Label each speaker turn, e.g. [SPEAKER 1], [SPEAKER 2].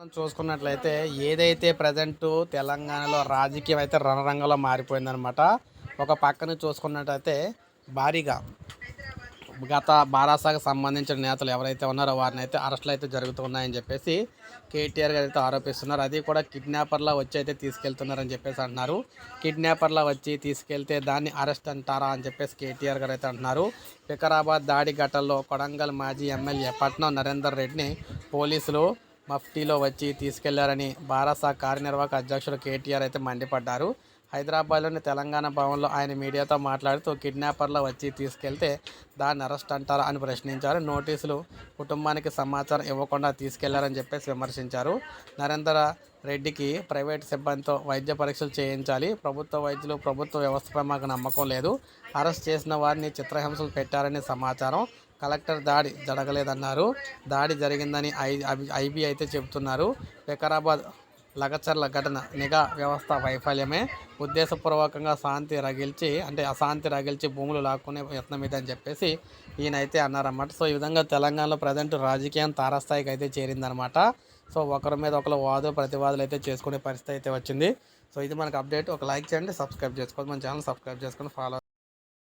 [SPEAKER 1] మనం చూసుకున్నట్లయితే ఏదైతే ప్రజెంట్ తెలంగాణలో రాజకీయం అయితే రణరంగంలో మారిపోయిందనమాట ఒక పక్కన చూసుకున్నట్లయితే భారీగా గత బారాసాకు సంబంధించిన నేతలు ఎవరైతే ఉన్నారో వారిని అయితే అరెస్టులు అయితే జరుగుతున్నాయని చెప్పేసి కేటీఆర్ గారు అయితే ఆరోపిస్తున్నారు. అది కూడా కిడ్నాపర్లా వచ్చి అయితే తీసుకెళ్తున్నారని చెప్పేసి అంటున్నారు. కిడ్నాపర్లా వచ్చి తీసుకెళ్తే దాన్ని అరెస్ట్ అంటారా అని చెప్పేసి కేటీఆర్ గారు అయితే అంటున్నారు. వికారాబాద్ దాడి ఘటనలో కొడంగల్ మాజీ ఎమ్మెల్యే పట్నం నరేందర్ రెడ్డిని పోలీసులు మఫ్టీలో వచ్చి తీసుకెళ్ళారని బారాసా కార్యనిర్వాహక అధ్యక్షుడు కేటీఆర్ అయితే మండిపడ్డారు. హైదరాబాద్లోని తెలంగాణ భవన్లో ఆయన మీడియాతో మాట్లాడుతూ కిడ్నాపర్లో వచ్చి తీసుకెళ్తే దాన్ని అరెస్ట్ అంటారా అని ప్రశ్నించారు. నోటీసులు కుటుంబానికి సమాచారం ఇవ్వకుండా తీసుకెళ్ళారని చెప్పేసి విమర్శించారు. నరేందర్ రెడ్డికి ప్రైవేట్ సిబ్బందితో వైద్య పరీక్షలు చేయించాలి. ప్రభుత్వ వైద్యులు ప్రభుత్వ వ్యవస్థపై మాకు నమ్మకం లేదు. అరెస్ట్ చేసిన వారిని చిత్రహింసలు పెట్టారని సమాచారం కలెక్టర్ దాడి జరగలేదన్నారు. దాడి జరిగిందని ఐ ఐబీ అయితే చెబుతున్నారు. వికారాబాద్ లగచర్ల ఘటన నిఘా వ్యవస్థ వైఫల్యమే. ఉద్దేశపూర్వకంగా శాంతి రగిల్చి అంటే అశాంతి రగిల్చి భూములు లాక్కునే యత్నం ఇది అని చెప్పేసి ఈయనైతే అన్నారన్నమాట. సో ఈ విధంగా తెలంగాణలో ప్రజెంట్ రాజకీయం తారాస్థాయికి అయితే చేరిందనమాట సో ఒకరి మీద ఒకరు వాదు ప్రతివాదులు అయితే చేసుకునే పరిస్థితి అయితే వచ్చింది. సో ఇది మనకు అప్డేట్. ఒక లైక్ చేయండి సబ్స్క్రైబ్ చేసుకోండి మన ఛానల్ సబ్స్క్రైబ్ చేసుకొని ఫాలో